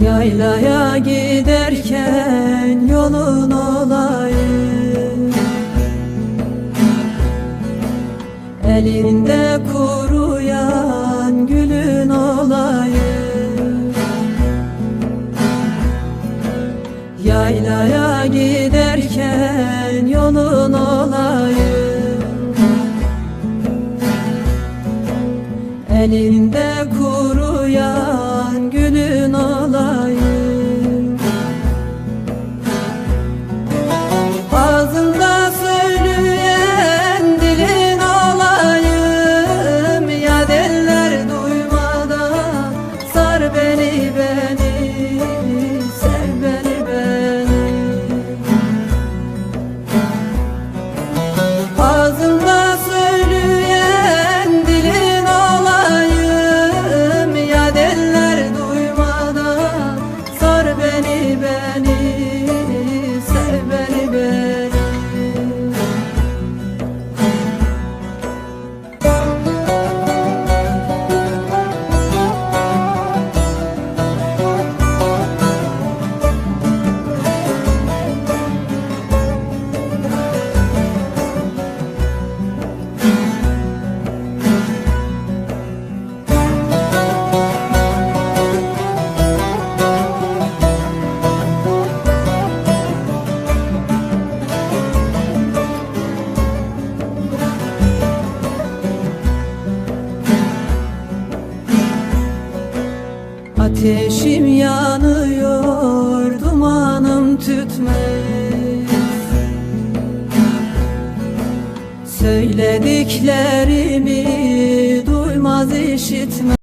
Yaylaya giderken yolun olayım Elinde kuruyan gülün olayım Yaylaya giderken yolun olayım Elinde kuruyan gülün Ateşim yanıyor, dumanım tütmez. Söylediklerimi duymaz işitmez